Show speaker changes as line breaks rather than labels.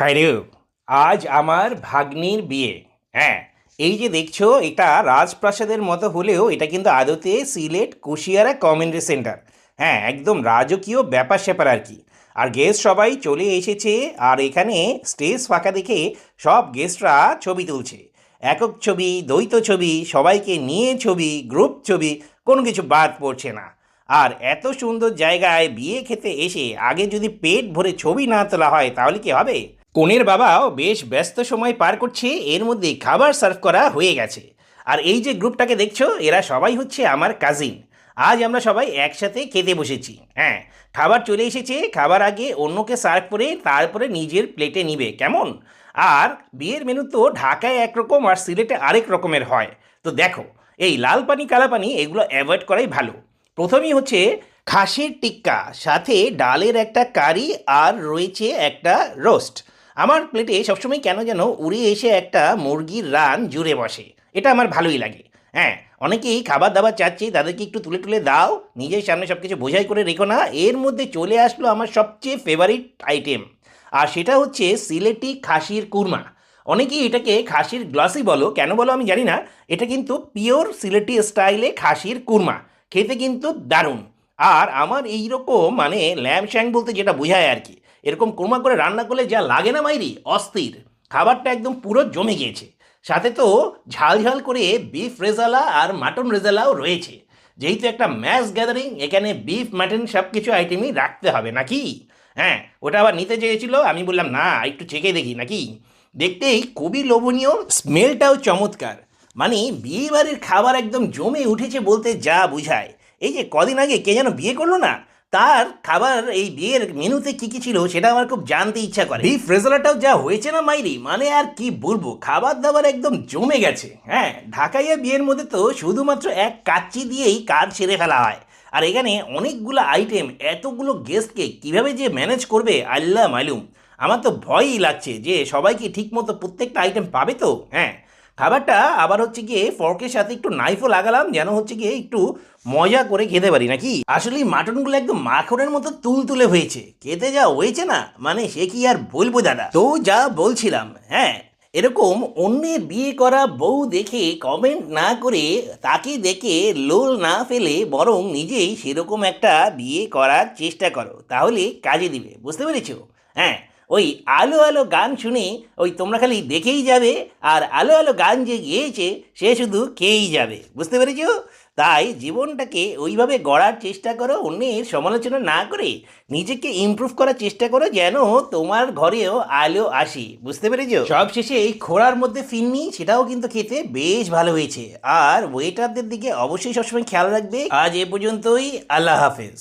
Hello আজ আমার ভাগ্নির বিয়ে। হ্যাঁ এই যে দেখছ, এটা রাজপ্রাসাদের মতো হলেও এটা কিন্তু আদতে সিলেট কুশিয়ারা কমিউনিটি সেন্টার। হ্যাঁ একদম রাজকীয় ব্যাপার স্যাপার আর কি। আর গেস্ট সবাই চলে এসেছে, আর এখানে স্টেজ ফাঁকা দেখে সব গেস্টরা ছবি তুলছে। একক ছবি, দ্বৈত ছবি, সবাইকে নিয়ে ছবি গ্রুপ ছবি, কোনো কিছু বাদ পড়ছে না। আর এত সুন্দর জায়গায় বিয়ে খেতে এসে আগে যদি পেট ভরে ছবি না তোলা হয়, তাহলে কি হবে? কনের বাবাও বেশ ব্যস্ত সময় পার করছে, এর মধ্যে খাবার সার্ভ করা হয়ে গেছে। আর এই যে গ্রুপটাকে দেখছ, এরা সবাই হচ্ছে আমার কাজিন আজ আমরা সবাই একসাথে খেতে বসেছি। হ্যাঁ খাবার চলে এসেছে, খাবার আগে অন্যকে সার্ভ করে তারপরে নিজের প্লেটে নিবে, কেমন? আর বিয়ের মেনু তো ঢাকায় একরকম আর সিলেটে আরেক রকমের হয়। তো দেখো, এই লাল পানি, কালা পানি, এগুলো অ্যাভয়েড করাই ভালো। প্রথমেই হচ্ছে খাসির টিক্কা, সাথে ডালের একটা কারি আর রয়েছে একটা রোস্ট আমার প্লেটে সবসময় কেন যেন উড়ে এসে একটা মুরগির রান জুড়ে বসে। এটা আমার ভালোই লাগে। হ্যাঁ অনেকেই খাবার দাবার চাচ্ছে, তাদেরকে একটু তুলে তুলে দাও, নিজের সামনে সব কিছু বোঝাই করে রেখো না, এর মধ্যে চলে আসলো আমার সবচেয়ে ফেভারিট আইটেম আর সেটা হচ্ছে সিলেটি খাসির কুরমা। অনেকেই এটাকে খাসির গ্লাসি বলো, কেন বলো আমি জানি না, এটা কিন্তু পিওর সিলেটি স্টাইলে খাসির কুরমা। খেতে কিন্তু দারুণ। আর আমার এইরকম মানে ল্যাম শ্যাং বলতে যেটা বোঝায় আর কি। এরকম কুরমা করে রান্না করলে যা লাগে না মাইরি, অস্থির। খাবারটা একদম পুরো জমে গিয়েছে। সাথে তো ঝাল ঝাল করে বিফ রেজালা আর মাটন রেজালাও রয়েছে। যেহেতু একটা ম্যাচ গ্যাদারিং এখানে বিফ মাটন সব কিছু আইটেমই রাখতে হবে, নাকি? হ্যাঁ ওটা আবার নিতে চেয়েছিল, আমি বললাম, না, একটু চেকে দেখি, নাকি? দেখতেই খুবই লোভনীয় স্মেলটাও চমৎকার। মানে বিয়ে বাড়ির খাবার একদম জমে উঠেছে বলতে যা বুঝায়। এই যে কদিন আগে কে যেন বিয়ে করল না? তার খাবার এই বিয়ের মেনুতে কি কি ছিল সেটা আমার খুব জানতে ইচ্ছা করে। বিফ রেজালাটাও যা হয়েছে না মাইরি মানে আর কি বলব খাবার দাবার একদম জমে গেছে। হ্যাঁ ঢাকাইয়া বিয়ের মধ্যে তো শুধুমাত্র এক কাচ্চি দিয়েই কাজ সেরে ফেলা হয়। আর এখানে অনেকগুলো আইটেম এতগুলো গেস্টকে কীভাবে যে ম্যানেজ করবে, আল্লাহ মালুম। আমার তো ভয়ই লাগছে যে সবাইকে ঠিকমতো প্রত্যেকটা আইটেম পাবে তো? হ্যাঁ খাবারটা আবার হচ্ছে গিয়ে ফর্কের সাথে একটু নাইফও লাগালাম, যেন হচ্ছে গিয়ে একটু মজা করে খেতে পারি, নাকি? আসলে মাটনগুলো একদম মাখনের মতো তুলতুলে হয়েছে। খেতে যা হয়েছে না মানে সে কি আর বলব দাদা? তো যা বলছিলাম হ্যাঁ? এরকম অন্যের বিয়ে করা বউ দেখে কমেন্ট না করে তাকে দেখে লোল না ফেলে বরং নিজেই সেরকম একটা বিয়ে করার চেষ্টা করো, তাহলে কাজে দিবে, বুঝতে পেরেছ? হ্যাঁ ওই আলো আলো গান শুনে ওই তোমরা খালি দেখেই যাবে আর আলো আলো গান যে গেয়েছে সে শুধু খেয়েই যাবে, বুঝতে পেরেছ? তাই জীবনটাকে ওইভাবে গড়ার চেষ্টা করো, অন্যের সমালোচনা না করে নিজেকে ইমপ্রুভ করার চেষ্টা করো যেন তোমার ঘরেও আলো আসি, বুঝতে পেরেছ? সব শেষে এই খোড়ার মধ্যে ফিরনি সেটাও কিন্তু খেতে বেশ ভালো হয়েছে। আর ওয়েটারদের দিকে অবশ্যই সবসময় খেয়াল রাখবে। আজ এ পর্যন্তই, আল্লাহ হাফেজ।